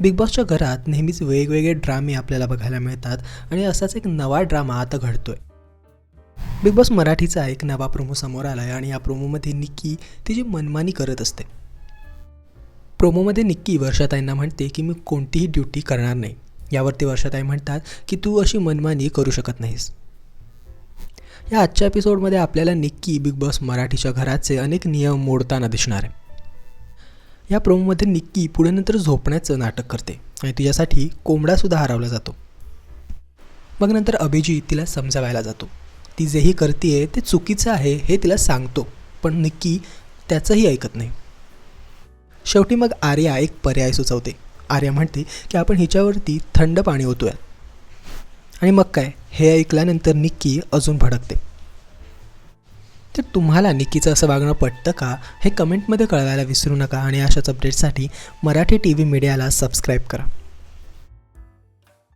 Big बॉसच्या घरात नेहमीच वेगवेगळे ड्रामे आपल्याला बघायला मिळतात आणि असाच एक नवा ड्रामा आता घडतोय. बिग बॉस मराठीचा एक नवा प्रोमो समोर आला आहे आणि या प्रोमोमध्ये निक्की तिची मनमानी करत असते. प्रोमोमध्ये निक्की वर्षाताईंना म्हणते की मी कोणतीही ड्युटी करणार नाही. यावरती वर्षाताई म्हणतात की तू अशी मनमानी करू शकत नाहीस. या आजच्या एपिसोडमध्ये आपल्याला निक्की बिग बॉस मराठीच्या घराचे अनेक नियम मोडताना दिसणार आहे. या प्रोमोमध्ये निक्की पुढे नंतर झोपण्याचं नाटक करते आणि तिच्यासाठी कोंबडासुद्धा हरवला जातो. मग नंतर अभिजीत तिला समजावायला जातो. ती जेही करते ते चुकीचं आहे हे तिला सांगतो पण निक्की त्याचंही ऐकत नाही. शेवटी मग आर्या एक पर्याय सुचवते. आर्या म्हणते की आपण हिच्यावरती थंड पाणी ओतूया. आणि मग काय? हे ऐकल्यानंतर निक्की अजून भडकते. तर तुम्हाला निकीचं असं वागणं पटतं का? हे कमेंटमध्ये कळवायला विसरू नका आणि अशाच अपडेट्ससाठी मराठी टी व्ही मीडियाला सबस्क्राईब करा.